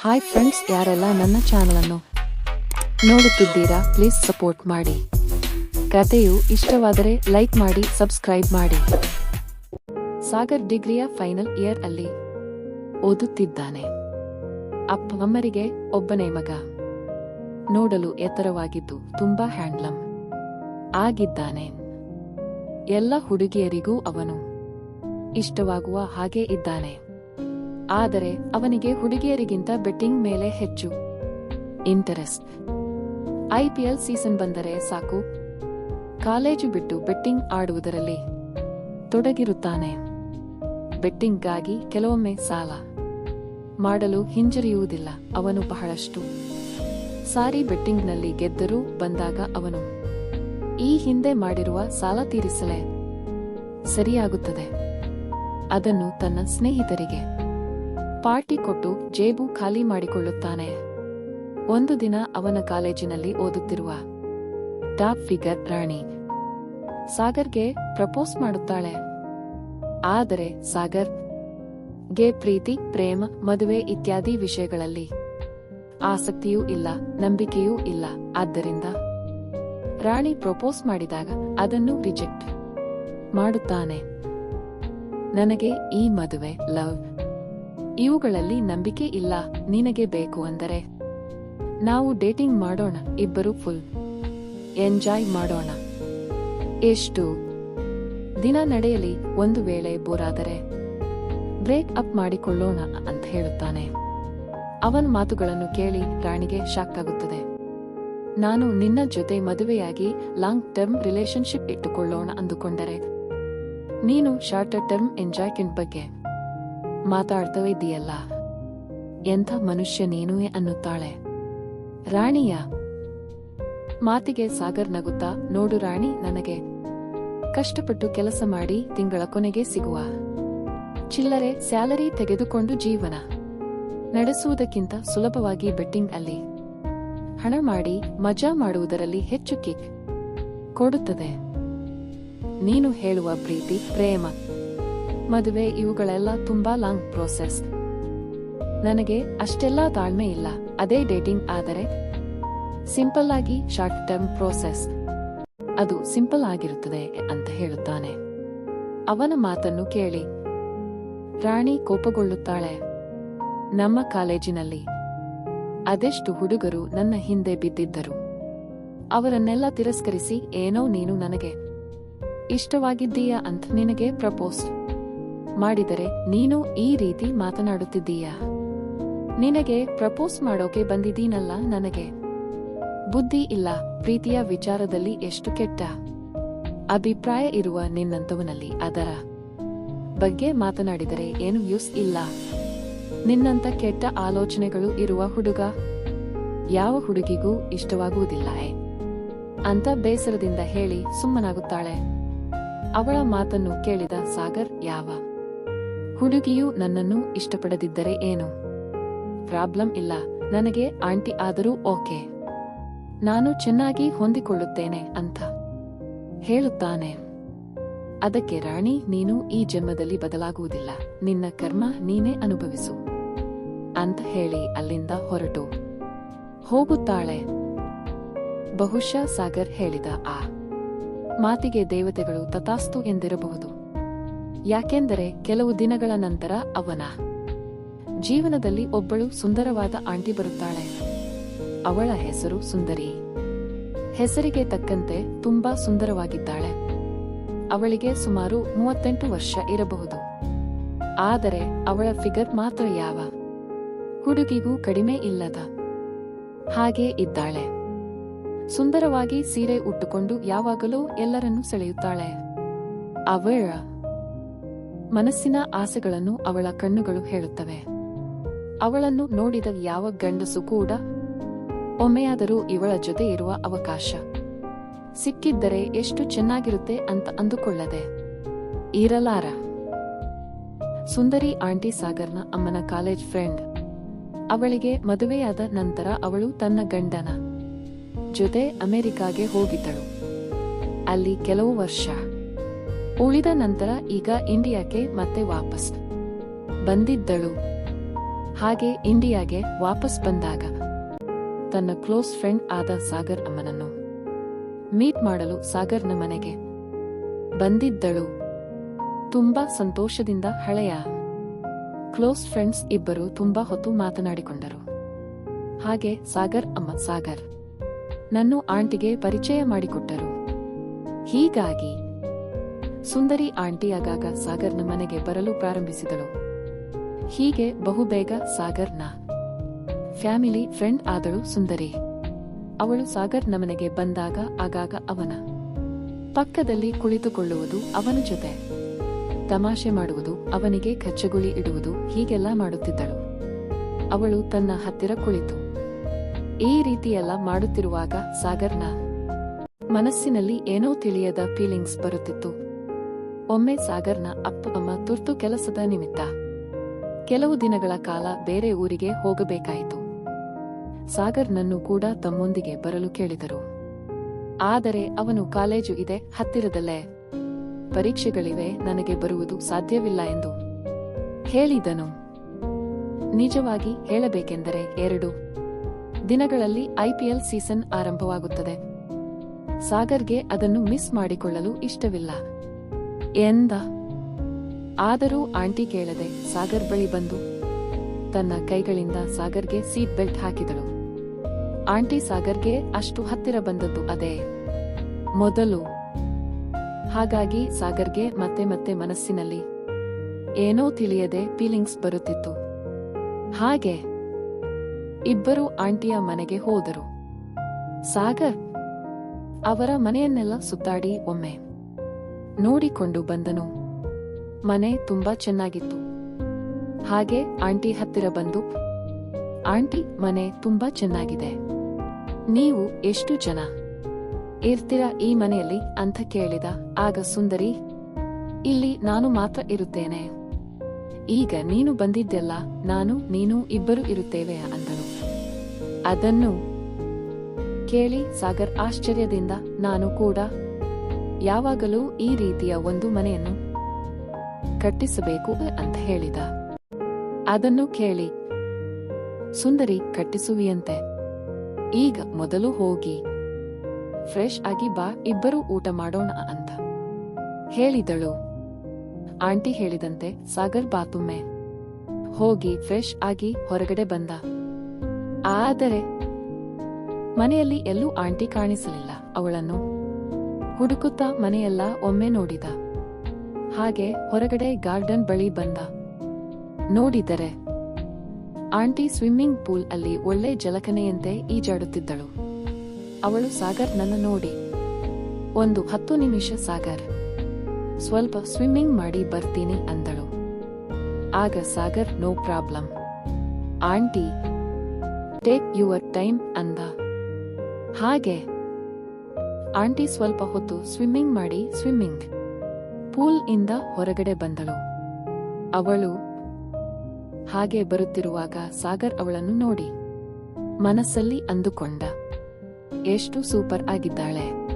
Hi friends ಯಾರೆಲ್ಲ ನನ್ನ ಚಾನಲನ್ನು ನೋಡುತ್ತಿದ್ದೀರಾ ಪ್ಲೀಸ್ ಸಪೋರ್ಟ್ ಮಾಡಿ. ಕಥೆಯು ಇಷ್ಟವಾದರೆ ಲೈಕ್ ಮಾಡಿ ಸಬ್ಸ್ಕ್ರೈಬ್ ಮಾಡಿ. ಸಾಗರ್ ಡಿಗ್ರಿಯ ಫೈನಲ್ ಇಯರ್ ಅಲ್ಲಿ ಓದುತ್ತಿದ್ದಾನೆ. ಅಪ್ಪ ಅಮ್ಮರಿಗೆ ಒಬ್ಬನೇ ಮಗ. ನೋಡಲು ಎತ್ತರವಾಗಿದ್ದು ತುಂಬಾ ಹ್ಯಾಂಡ್ಲಮ್ ಆಗಿದ್ದಾನೆ. ಎಲ್ಲ ಹುಡುಗಿಯರಿಗೂ ಅವನು ಇಷ್ಟವಾಗುವ ಹಾಗೆ ಇದ್ದಾನೆ. ಆದರೆ ಅವನಿಗೆ ಹುಡುಗಿಯರಿಗಿಂತ ಬೆಟ್ಟಿಂಗ್ ಮೇಲೆ ಹೆಚ್ಚು ಇಂಟರೆಸ್ಟ್ ಐಪಿಎಲ್ ಸೀಸನ್ ಬಂದರೆ ಸಾಕು. ಕಾಲೇಜು ಬಿಟ್ಟು ಬೆಟ್ಟಿಂಗ್ ಆಡುವುದರಲ್ಲಿ ತೊಡಗಿರುತ್ತಾನೆ. ಬೆಟ್ಟಿಂಗ್ಗಾಗಿ ಕೆಲವೊಮ್ಮೆ ಸಾಲ ಮಾಡಲು ಹಿಂಜರಿಯುವುದಿಲ್ಲ. ಅವನು ಬಹಳಷ್ಟು ಸಾರಿ ಬೆಟ್ಟಿಂಗ್ನಲ್ಲಿ ಗೆದ್ದರೂ ಬಂದಾಗ ಅವನು ಈ ಹಿಂದೆ ಮಾಡಿರುವ ಸಾಲ ತೀರಿಸಲೇ ಸರಿಯಾಗುತ್ತದೆ. ಅದನ್ನು ತನ್ನ ಸ್ನೇಹಿತರಿಗೆ ಪಾರ್ಟಿ ಕೊಟ್ಟು ಜೇಬು ಖಾಲಿ ಮಾಡಿಕೊಳ್ಳುತ್ತಾನೆ. ಒಂದು ದಿನ ಅವನ ಕಾಲೇಜಿನಲ್ಲಿ ಓದುತ್ತಿರುವ ಟಾಪ್ ಫಿಗರ್ ರಾಣಿ ಸಾಗರ್ಗೆ ಪ್ರಪೋಸ್ ಮಾಡುತ್ತಾಳೆ. ಆದರೆ ಸಾಗರ್ಗೆ ಪ್ರೀತಿ, ಪ್ರೇಮ, ಮದುವೆ ಇತ್ಯಾದಿ ವಿಷಯಗಳಲ್ಲಿ ಆಸಕ್ತಿಯೂ ಇಲ್ಲ, ನಂಬಿಕೆಯೂ ಇಲ್ಲ. ಆದ್ದರಿಂದ ರಾಣಿ ಪ್ರಪೋಸ್ ಮಾಡಿದಾಗ ಅದನ್ನು ರಿಜೆಕ್ಟ್ ಮಾಡುತ್ತಾನೆ. ನನಗೆ ಈ ಮದುವೆ ಲವ್ ಇವುಗಳಲ್ಲಿ ನಂಬಿಕೆ ಇಲ್ಲ, ನಿನಗೆ ಬೇಕು ಅಂದರೆ. ನಾವು ಡೇಟಿಂಗ್ ಮಾಡೋಣ, ಇಬ್ಬರು ಫುಲ್. ಎಂಜಾಯ್ ಮಾಡೋಣ. ಎಷ್ಟು? ದಿನ ನಡೆಯಲಿ, ಒಂದು ವೇಳೆ ಬೋರಾದರೆ. ಬ್ರೇಕ್ ಅಪ್ ಮಾಡಿಕೊಳ್ಳೋಣ ಅಂತ ಹೇಳುತ್ತಾನೆ. ಅವನ ಮಾತುಗಳನ್ನು ಕೇಳಿ ರಾಣಿಗೆ ಶಾಕ್ ಆಗುತ್ತದೆ ನಾನು ನಿನ್ನ ಜೊತೆ ಮದುವೆಯಾಗಿ ಲಾಂಗ್ ಟರ್ಮ್ ರಿಲೇಶನ್ಶಿಪ್ ಇಟ್ಟುಕೊಳ್ಳೋಣ ಅಂದುಕೊಂಡರೆ. ನೀನು ಶಾರ್ಟ್ ಟರ್ಮ್ ಎಂಜಾಯ್ಮೆಂಟ್ ಬಗ್ಗೆ ಮಾತಾಡ್ತವೇ ಇದೆಯಲ್ಲ ಎಂಥ ಮನುಷ್ಯ ನೀನು ಅನ್ನುತ್ತಾಳೆ. ರಾಣಿಯ ಮಾತಿಗೆ ಸಾಗರ್ ನಗುತ್ತಾ, ನೋಡು ರಾಣಿ, ನನಗೆ ಕಷ್ಟಪಟ್ಟು ಕೆಲಸ ಮಾಡಿ ತಿಂಗಳ ಕೊನೆಗೆ ಸಿಗುವ. ಚಿಲ್ಲರೆ ಸ್ಯಾಲರಿ ತೆಗೆದುಕೊಂಡು ಜೀವನ. ನಡೆಸುವುದಕ್ಕಿಂತ ಸುಲಭವಾಗಿ ಬೆಟ್ಟಿಂಗ್ ಅಲ್ಲಿ ಹಣ ಮಾಡಿ ಮಜಾ ಮಾಡುವುದರಲ್ಲಿ ಹೆಚ್ಚು ಕಿಕ್ ಕೊಡುತ್ತದೆ. ನೀನು ಹೇಳುವ ಪ್ರೀತಿ, ಪ್ರೇಮ ಮದುವೆ ಇವುಗಳೆಲ್ಲ ತುಂಬಾ ಲಾಂಗ್ ಪ್ರೋಸೆಸ್. ನನಗೆ ಅಷ್ಟೆಲ್ಲ ತಾಳ್ಮೆ ಇಲ್ಲ. ಅದೇ ಡೇಟಿಂಗ್ ಆದರೆ ಸಿಂಪಲ್ ಆಗಿ ಶಾರ್ಟ್ ಟರ್ಮ್ ಪ್ರೋಸೆಸ್. ಅದು ಸಿಂಪಲ್ ಆಗಿರುತ್ತದೆ ಅಂತ ಹೇಳುತ್ತಾನೆ. ಅವನ ಮಾತನ್ನು ಕೇಳಿ. ರಾಣಿ ಕೋಪಗೊಳ್ಳುತ್ತಾಳೆ. ನಮ್ಮ ಕಾಲೇಜಿನಲ್ಲಿ ಅದೆಷ್ಟು ಹುಡುಗರು ನನ್ನ ಹಿಂದೆ ಬಿದ್ದಿದ್ದರು. ಅವರನ್ನೆಲ್ಲ ತಿರಸ್ಕರಿಸಿ, ಏನೋ ನೀನು ನನಗೆ ಇಷ್ಟವಾಗಿದ್ದೀಯಾ ಅಂತ ನಿನಗೆ ಪ್ರಪೋಸ್ ಮಾಡಿದರೆ ನೀನು ಈ ರೀತಿ ಮಾತನಾಡುತ್ತಿದ್ದೀಯಾ? ನಿನಗೆ ಪ್ರಪೋಸ್ ಮಾಡೋಕೆ ಬಂದಿದ್ದೀನಲ್ಲ ನನಗೆ. ಬುದ್ಧಿ ಇಲ್ಲ, ಪ್ರೀತಿಯ ವಿಚಾರದಲ್ಲಿ ಎಷ್ಟು ಕೆಟ್ಟ. ಅಭಿಪ್ರಾಯ ಇರುವ ನಿನ್ನಂತವನಲ್ಲಿ ಅದರ ಬಗ್ಗೆ ಮಾತನಾಡಿದರೆ ಏನು ಯೂಸ್ ಇಲ್ಲ. ನಿನ್ನಂತ ಕೆಟ್ಟ ಆಲೋಚನೆಗಳು ಇರುವ ಹುಡುಗ ಯಾವ ಹುಡುಗಿಗೂ ಇಷ್ಟವಾಗುವುದಿಲ್ಲ ಅಂತ ಬೇಸರದಿಂದ ಹೇಳಿ ಸುಮ್ಮನಾಗುತ್ತಾಳೆ. ಅವಳ ಮಾತನ್ನು ಕೇಳಿದ ಸಾಗರ್ ಯಾವ? ಹುಡುಗಿಯು ನನ್ನನ್ನು ಇಷ್ಟಪಡದಿದ್ದರೆ ಏನು? ಪ್ರಾಬ್ಲಮ್ ಇಲ್ಲ. ನನಗೆ ಆಂಟಿ ಆದರೂ ಓಕೆ. ನಾನು ಚೆನ್ನಾಗಿ ಹೊಂದಿಕೊಳ್ಳುತ್ತೇನೆ ಅಂತ ಹೇಳುತ್ತಾನೆ. ಅದಕ್ಕೆ ರಾಣಿ, ನೀನು ಈ ಜನ್ಮದಲ್ಲಿ ಬದಲಾಗುವುದಿಲ್ಲ. ನಿನ್ನ ಕರ್ಮ ನೀನೇ ಅನುಭವಿಸು ಅಂತ ಹೇಳಿ ಅಲ್ಲಿಂದ ಹೊರಟು. ಹೋಗುತ್ತಾಳೆ. ಬಹುಶಃ ಸಾಗರ್ ಹೇಳಿದ ಆ ಮಾತಿಗೆ ದೇವತೆಗಳು ತಥಾಸ್ತು ಎಂದಿರಬಹುದು. ಯಾಕೆಂದರೆ ಕೆಲವು ದಿನಗಳ ನಂತರ ಅವನ ಜೀವನದಲ್ಲಿ ಒಬ್ಬಳು ಸುಂದರವಾದ ಆಂಟಿ ಬರುತ್ತಾಳೆ. ಅವಳ ಹೆಸರು ಸುಂದರಿ. ಹೆಸರಿಗೆ ತಕ್ಕಂತೆ ತುಂಬಾ ಸುಂದರವಾಗಿದ್ದಾಳೆ. ಅವಳಿಗೆ ಸುಮಾರು ಮೂವತ್ತೆಂಟು ವರ್ಷ ಇರಬಹುದು. ಆದರೆ ಅವಳ ಫಿಗರ್ ಮಾತ್ರ ಯಾವ? ಹುಡುಗಿಗೂ ಕಡಿಮೆ ಇಲ್ಲದ ಹಾಗೆ ಇದ್ದಾಳೆ. ಸುಂದರವಾಗಿ ಸೀರೆ ಉಟ್ಟುಕೊಂಡು ಯಾವಾಗಲೂ ಎಲ್ಲರನ್ನೂ ಸೆಳೆಯುತ್ತಾಳೆ. ಅವಳ ಮನಸ್ಸಿನ ಆಸೆಗಳನ್ನು ಅವಳ ಕಣ್ಣುಗಳು ಹೇಳುತ್ತವೆ. ಅವಳನ್ನು ನೋಡಿದ ಯಾವ ಗಂಡಸು ಕೂಡ ಒಮ್ಮೆಯಾದರೂ ಇವಳ ಜೊತೆ ಇರುವ ಅವಕಾಶ. ಸಿಕ್ಕಿದ್ದರೆ ಎಷ್ಟು ಚೆನ್ನಾಗಿರುತ್ತೆ ಅಂತ ಅಂದುಕೊಳ್ಳದೆ. ಇರಲಾರ. ಸುಂದರಿ ಆಂಟಿ ಸಾಗರ್ನ ಅಮ್ಮನ ಕಾಲೇಜ್ ಫ್ರೆಂಡ್. ಅವಳಿಗೆ ಮದುವೆಯಾದ ನಂತರ ಅವಳು ತನ್ನ ಗಂಡನ ಜೊತೆ ಅಮೆರಿಕಾಗೆ ಹೋಗಿದ್ದಳು. ಅಲ್ಲಿ ಕೆಲವು ವರ್ಷ. ಉಳಿದ ನಂತರ ಈಗ ಇಂಡಿಯಾಕ್ಕೆ ಮತ್ತೆ ವಾಪಸ್ ಬಂದಿದ್ದಳು. ಹಾಗೆ ಇಂಡಿಯಾಗೆ ವಾಪಸ್ ಬಂದಾಗ ತನ್ನ ಕ್ಲೋಸ್ ಫ್ರೆಂಡ್ ಆದ ಸಾಗರ್ ಅಮ್ಮನನ್ನು ಮೀಟ್ ಮಾಡಲು ಸಾಗರ್ನ ಮನೆಗೆ ಬಂದಿದ್ದಳು. ತುಂಬಾ ಸಂತೋಷದಿಂದ ಹಳೆಯ ಕ್ಲೋಸ್ ಫ್ರೆಂಡ್ಸ್ ಇಬ್ಬರು ತುಂಬಾ ಹೊತ್ತು ಮಾತನಾಡಿಕೊಂಡರು. ಹಾಗೆ ಸಾಗರ್ ಅಮ್ಮ ಸಾಗರ್ ನನ್ನು ಆಂಟಿಗೆ ಪರಿಚಯ ಮಾಡಿಕೊಟ್ಟರು. ಹೀಗಾಗಿ ಸುಂದರಿ ಆಂಟಿ ಆಗಾಗ ಸಾಗರ್ನ ಮನೆಗೆ ಬರಲು ಪ್ರಾರಂಭಿಸಿದಳು. ಹೀಗೆ ಬಹುಬೇಗ ಸಾಗರ್ನ ಫ್ಯಾಮಿಲಿ ಫ್ರೆಂಡ್ ಆದಳು ಸುಂದರಿ. ಅವಳು ಸಾಗರ್ನ ಮನೆಗೆ ಬಂದಾಗ ಆಗಾಗ ಅವನ ಪಕ್ಕದಲ್ಲಿ ಕುಳಿತುಕೊಳ್ಳುವುದು ಅವನ ಜೊತೆ. ತಮಾಷೆ ಮಾಡುವುದು ಅವನಿಗೆ ಕಚ್ಚಗುಳಿ ಇಡುವುದು ಹೀಗೆಲ್ಲ ಮಾಡುತ್ತಿದ್ದಳು. ಅವಳು ತನ್ನ ಹತ್ತಿರ ಕುಳಿತು. ಈ ರೀತಿಯೆಲ್ಲ ಮಾಡುತ್ತಿರುವಾಗ ಸಾಗರ್ನ ಮನಸ್ಸಿನಲ್ಲಿ ಏನೋ ತಿಳಿಯದ ಫೀಲಿಂಗ್ಸ್ ಬರುತ್ತಿತ್ತು. ಒಮ್ಮೆ ಸಾಗರ್ನ ಅಪ್ಪ, ಅಮ್ಮ ತುರ್ತು ಕೆಲಸದ ನಿಮಿತ್ತ. ಕೆಲವು ದಿನಗಳ ಕಾಲ ಬೇರೆ ಊರಿಗೆ ಹೋಗಬೇಕಾಯಿತು. ಸಾಗರ್ನನ್ನು ಕೂಡ ತಮ್ಮೊಂದಿಗೆ ಬರಲು ಕೇಳಿದರು. ಆದರೆ ಅವನು ಕಾಲೇಜು ಇದೆ, ಹತ್ತಿರದಲ್ಲೇ. ಪರೀಕ್ಷೆಗಳಿವೆ, ನನಗೆ ಬರುವುದು ಸಾಧ್ಯವಿಲ್ಲ ಎಂದು ಹೇಳಿದನು. ನಿಜವಾಗಿ ಹೇಳಬೇಕೆಂದರೆ ಎರಡು. ದಿನಗಳಲ್ಲಿ ಐಪಿಎಲ್ ಸೀಸನ್ ಆರಂಭವಾಗುತ್ತದೆ. ಸಾಗರ್ಗೆ ಅದನ್ನು ಮಿಸ್ ಮಾಡಿಕೊಳ್ಳಲು ಇಷ್ಟವಿಲ್ಲ. ಎಂದ ಆದರೂ ಆಂಟಿ ಕೇಳದೆ ಸಾಗರ್ ಬಳಿ ಬಂದು ತನ್ನ ಕೈಗಳಿಂದ ಸಾಗರ್ಗೆ ಸೀಟ್ ಬೆಲ್ಟ್ ಹಾಕಿದಳು. ಆಂಟಿ ಸಾಗರ್ಗೆ ಅಷ್ಟು ಹತ್ತಿರ ಬಂದದ್ದು ಅದೇ. ಮೊದಲು. ಹಾಗಾಗಿ ಸಾಗರ್ಗೆ ಮತ್ತೆ ಮತ್ತೆ ಮನಸ್ಸಿನಲ್ಲಿ ಏನೋ ತಿಳಿಯದೆ ಫೀಲಿಂಗ್ಸ್ ಬರುತ್ತಿತ್ತು. ಹಾಗೆ. ಇಬ್ಬರು ಆಂಟಿಯ ಮನೆಗೆ ಹೋದರು. ಸಾಗರ್ ಅವರ ಮನೆಯನ್ನೆಲ್ಲ ಸುತ್ತಾಡಿ ಒಮ್ಮೆ. ನೋಡಿಕೊಂಡು ಬಂದನು. ಮನೆ ತುಂಬಾ ಚೆನ್ನಾಗಿತ್ತು. ಹಾಗೆ ಆಂಟಿ ಹತ್ತಿರ ಬಂದು, ಆಂಟಿ, ಮನೆ ತುಂಬಾ ಚೆನ್ನಾಗಿದೆ. ನೀವು ಎಷ್ಟು ಜನ? ಇರ್ತೀರಾ ಈ ಮನೆಯಲ್ಲಿ? ಅಂತ ಕೇಳಿದ. ಆಗ ಸುಂದರಿ, ಇಲ್ಲಿ ನಾನು ಮಾತ್ರ ಇರುತ್ತೇನೆ. ಈಗ ನೀನು ಬಂದಿದ್ದೆಲ್ಲ ನಾನು, ನೀನು ಇಬ್ಬರು ಇರುತ್ತೇವೆ, ಅಂದನು. ಅದನ್ನು ಕೇಳಿ ಸಾಗರ್ ಆಶ್ಚರ್ಯದಿಂದ, ನಾನು ಕೂಡ ಯಾವಾಗಲೂ ಈ ರೀತಿಯ ಒಂದು ಮನೆಯನ್ನು ಕಟ್ಟಿಸಬೇಕು ಅಂತ ಹೇಳಿದ. ಅದನ್ನು ಕೇಳಿ, ಸುಂದರಿ, ಕಟ್ಟಿಸುವಿಯಂತೆ. ಈಗ ಮೊದಲು ಹೋಗಿ, ಫ್ರೆಶ್ ಆಗಿ ಬಾ, ಇಬ್ಬರು ಊಟ ಮಾಡೋಣ ಅಂತ ಹೇಳಿದಳು. ಆಂಟಿ ಹೇಳಿದಂತೆ, ಸಾಗರ್ ಬಾತುಮ್ಮೆ ಹೋಗಿ, ಫ್ರೆಶ್ ಆಗಿ ಹೊರಗಡೆ ಬಂದ. ಆದರೆ ಮನೆಯಲ್ಲಿ ಎಲ್ಲೂ ಆಂಟಿ ಕಾಣಿಸಲಿಲ್ಲ, ಅವಳನ್ನು ಹುಡುಕುತ್ತಾ ಮನೆಯೆಲ್ಲ ಒಮ್ಮೆ ನೋಡಿದ. ಹಾಗೆ ಹೊರಗಡೆ ಗಾರ್ಡನ್ ಬಳಿ ಬಂದ. ನೋಡಿದರೆ ಆಂಟಿ ಸ್ವಿಮ್ಮಿಂಗ್ ಪೂಲ್ ಅಲ್ಲಿ ಒಳ್ಳೆ ಜಲಕನೆಯಂತೆ ಈಜಾಡುತ್ತಿದ್ದಳು. ಅವಳು ಸಾಗರ್ ನನ್ನ ನೋಡಿ, ಒಂದು ಹತ್ತು ನಿಮಿಷ ಸಾಗರ್, ಸ್ವಲ್ಪ ಸ್ವಿಮ್ಮಿಂಗ್ ಮಾಡಿ ಬರ್ತೀನಿ ಅಂದಳು. ಆಗ Sagar, no problem. Aunty, take your time ಅಂದ. ಹಾಗೆ ಆಂಟಿ ಸ್ವಲ್ಪ ಹೊತ್ತು ಸ್ವಿಮ್ಮಿಂಗ್ ಮಾಡಿ ಸ್ವಿಮ್ಮಿಂಗ್ ಪೂಲ್ ಇಂದ ಹೊರಗಡೆ ಬಂದಳು. ಅವಳು ಹಾಗೆ ಬರುತ್ತಿರುವಾಗ ಸಾಗರ್ ಅವಳನ್ನು ನೋಡಿ. ಮನಸ್ಸಲ್ಲಿ ಅಂದುಕೊಂಡ. ಎಷ್ಟು ಸೂಪರ್ ಆಗಿದ್ದಾಳೆ.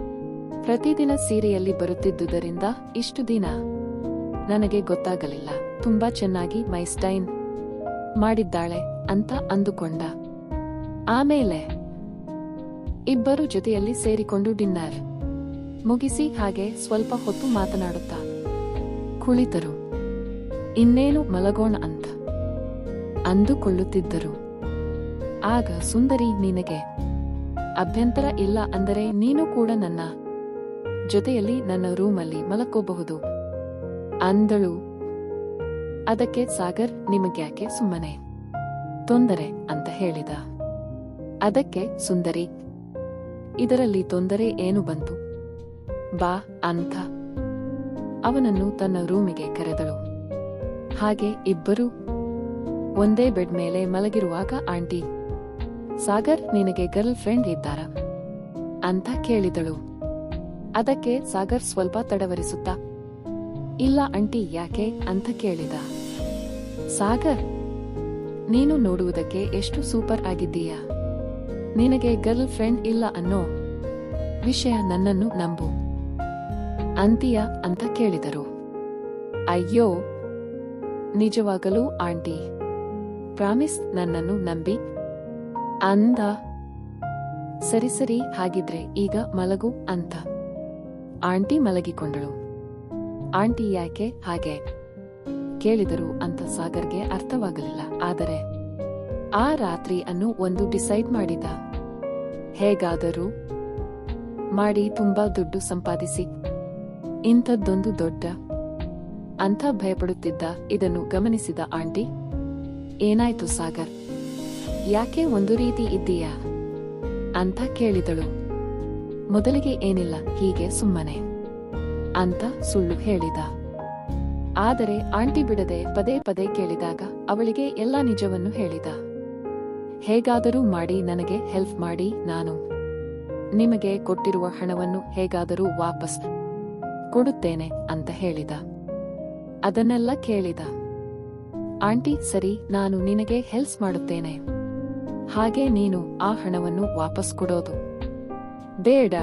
ಪ್ರತಿದಿನ ಸೀರೆಯಲ್ಲಿ ಬರುತ್ತಿದ್ದುದರಿಂದ ಇಷ್ಟು ದಿನ ನನಗೆ ಗೊತ್ತಾಗಲಿಲ್ಲ. ತುಂಬಾ ಚೆನ್ನಾಗಿ ಮೈ ಸ್ಟೈನ್ ಮಾಡಿದ್ದಾಳೆ ಅಂತ ಅಂದುಕೊಂಡ. ಆಮೇಲೆ ಇಬ್ಬರು ಜೊತೆಯಲ್ಲಿ ಸೇರಿಕೊಂಡು ಡಿನ್ನರ್ ಮುಗಿಸಿ ಹಾಗೆ ಸ್ವಲ್ಪ ಹೊತ್ತು ಮಾತನಾಡುತ್ತಾ ಕುಳಿತರು. ಇನ್ನೇನು ಮಲಗೋಣ ಅಂತ ಅಂದುಕೊಳ್ಳುತ್ತಿದ್ದರು. ಆಗ ಸುಂದರಿ ನಿನಗೆ, ಅಭ್ಯಂತರ ಇಲ್ಲ ಅಂದರೆ ನೀನು ಕೂಡ ನನ್ನ ಜೊತೆಯಲ್ಲಿ ನನ್ನ ರೂಮಲ್ಲಿ ಮಲಕೋಬಹುದು ಅಂದಳು. ಅದಕ್ಕೆ ಸಾಗರ್ ನಿಮಗ್ಯಾಕೆ ಸುಮ್ಮನೆ? ತೊಂದರೆ ಅಂತ ಹೇಳಿದ. ಅದಕ್ಕೆ ಸುಂದರಿ ಇದರಲ್ಲಿ ತೊಂದರೆ ಏನು ಬಂತು? ಬಾ ಅಂತ ಅವನನ್ನು ತನ್ನ ರೂಮಿಗೆ ಕರೆದಳು. ಹಾಗೆ ಇಬ್ಬರು ಒಂದೇ ಬೆಡ್ ಮೇಲೆ ಮಲಗಿರುವಾಗ, ಆಂಟಿ, ಸಾಗರ್ ನಿನಗೆ ಗರ್ಲ್ ಫ್ರೆಂಡ್ ಇದ್ದಾರ? ಅಂತ ಕೇಳಿದಳು. ಅದಕ್ಕೆ ಸಾಗರ್ ಸ್ವಲ್ಪ ತಡವರಿಸುತ್ತಾ, ಇಲ್ಲ ಆಂಟಿ, ಯಾಕೆ? ಅಂತ ಕೇಳಿದ. ಸಾಗರ್, ನೀನು ನೋಡುವುದಕ್ಕೆ ಎಷ್ಟು ಸೂಪರ್ ಆಗಿದ್ದೀಯಾ? ನಿನಗೆ ಗರ್ಲ್ ಫ್ರೆಂಡ್ ಇಲ್ಲ ಅನ್ನೋ ವಿಷಯ ನನ್ನನ್ನು ನಂಬು. ಅಂತೀಯ ಅಂತ ಕೇಳಿದರು. ಅಯ್ಯೋ, ನಿಜವಾಗಲೂ ಆಂಟಿ. ಪ್ರಾಮಿಸ್ ನನ್ನನ್ನು ನಂಬಿ. ಅಂದ. ಸರಿ ಸರಿ, ಹಾಗಿದ್ರೆ ಈಗ ಮಲಗು ಅಂತ. ಆಂಟಿ ಮಲಗಿಕೊಂಡಳು. ಆಂಟಿ ಯಾಕೆ ಹಾಗೆ? ಕೇಳಿದರು ಅಂತ ಸಾಗರ್ಗೆ ಅರ್ಥವಾಗಲಿಲ್ಲ, ಆದರೆ ಆ ರಾತ್ರಿ ಅನ್ನು ಒಂದು ಡಿಸೈಡ್ ಮಾಡಿದ. ಹೇಗಾದರೂ ಮಾಡಿ ತುಂಬಾ ದುಡ್ಡು ಸಂಪಾದಿಸಿ. ಇಂಥದ್ದೊಂದು ದೊಡ್ಡ ಅಂತ ಭಯಪಡುತ್ತಿದ್ದ ಇದನ್ನು ಗಮನಿಸಿದ ಆಂಟಿ, ಏನಾಯ್ತು ಸಾಗರ್? ಯಾಕೆ ಒಂದು ರೀತಿ ಇದ್ದೀಯಾ? ಅಂತ ಕೇಳಿದಳು. ಮೊದಲಿಗೆ ಏನಿಲ್ಲ, ಹೀಗೆ ಸುಮ್ಮನೆ ಅಂತ ಸುಳ್ಳು ಹೇಳಿದ. ಆದರೆ ಆಂಟಿ ಬಿಡದೆ ಪದೇ ಪದೇ ಕೇಳಿದಾಗ ಅವಳಿಗೆ ಎಲ್ಲ ನಿಜವನ್ನು ಹೇಳಿದ. ಹೇಗಾದರೂ ಮಾಡಿ, ನನಗೆ ಹೆಲ್ಪ್ ಮಾಡಿ ನಾನು. ನಿಮಗೆ ಕೊಟ್ಟಿರುವ ಹಣವನ್ನು ಹೇಗಾದರೂ ವಾಪಸ್ ಕೊಡುತ್ತೇನೆ ಅಂತ ಹೇಳಿದ. ಅದನ್ನೆಲ್ಲ ಕೇಳಿದ. ಆಂಟಿ, ಸರಿ, ನಾನು ನಿನಗೆ ಹೆಲ್ಪ್ ಮಾಡುತ್ತೇನೆ. ಹಾಗೆ ನೀನು ಆ ಹಣವನ್ನು ವಾಪಸ್ ಕೊಡೋದು. ಬೇಡ.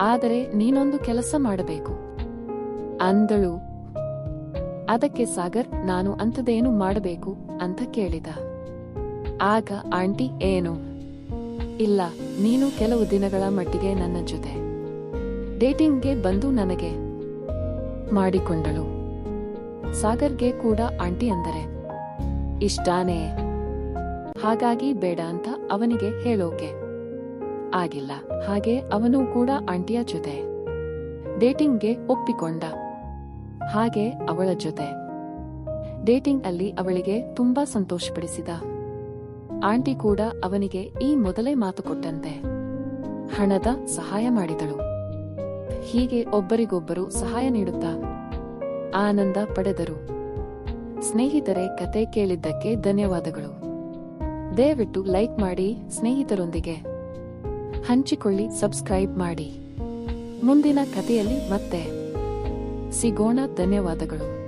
ಆದರೆ ನೀನೊಂದು ಕೆಲಸ ಮಾಡಬೇಕು. ಅಂದಳು. ಅದಕ್ಕೆ ಸಾಗರ್, ನಾನು ಅಂಥದೇನು ಮಾಡಬೇಕು ಅಂತ ಕೇಳಿದ. ಆಗ ಆಂಟಿ ಏನು? ಇಲ್ಲ, ನೀನು ಕೆಲವು ದಿನಗಳ ಮಟ್ಟಿಗೆ ನನ್ನ ಜೊತೆ. ಡೇಟಿಂಗ್ಗೆ ಬಂದು ನನಗೆ ಮಾಡಿಕೊಂಡಳು. ಸಾಗರ್ಗೆ ಕೂಡ ಆಂಟಿ ಅಂದರೆ ಇಷ್ಟಾನೇ. ಹಾಗಾಗಿ ಬೇಡ ಅಂತ ಅವನಿಗೆ ಹೇಳೋಕೆ ಆಗಿಲ್ಲ. ಹಾಗೆ ಅವನು ಕೂಡ ಆಂಟಿಯ ಜೊತೆ ಡೇಟಿಂಗ್ಗೆ ಒಪ್ಪಿಕೊಂಡ. ಹಾಗೆ ಅವಳ ಜೊತೆ ಡೇಟಿಂಗ್ ಅಲ್ಲಿ ಅವಳಿಗೆ ತುಂಬಾ ಸಂತೋಷಪಡಿಸಿದ. ಆಂಟಿ ಕೂಡ ಅವನಿಗೆ ಈ ಮೊದಲೇ ಮಾತು ಕೊಟ್ಟಂತೆ. ಹಣದ ಸಹಾಯ ಮಾಡಿದಳು. ಹೀಗೆ ಒಬ್ಬರಿಗೊಬ್ಬರು ಸಹಾಯ ನೀಡುತ್ತಾ ಆನಂದ ಪಡೆದರು. ಸ್ನೇಹಿತರೆ, ಕತೆ ಕೇಳಿದ್ದಕ್ಕೆ ಧನ್ಯವಾದಗಳು. ದಯವಿಟ್ಟು ಲೈಕ್ ಮಾಡಿ ಸ್ನೇಹಿತರೊಂದಿಗೆ. ಹಂಚಿಕೊಳ್ಳಿ, ಸಬ್ಸ್ಕ್ರೈಬ್ ಮಾಡಿ. ಮುಂದಿನ ಕಥೆಯಲ್ಲಿ ಮತ್ತೆ. ಸಿಗೋಣ, ಧನ್ಯವಾದಗಳು.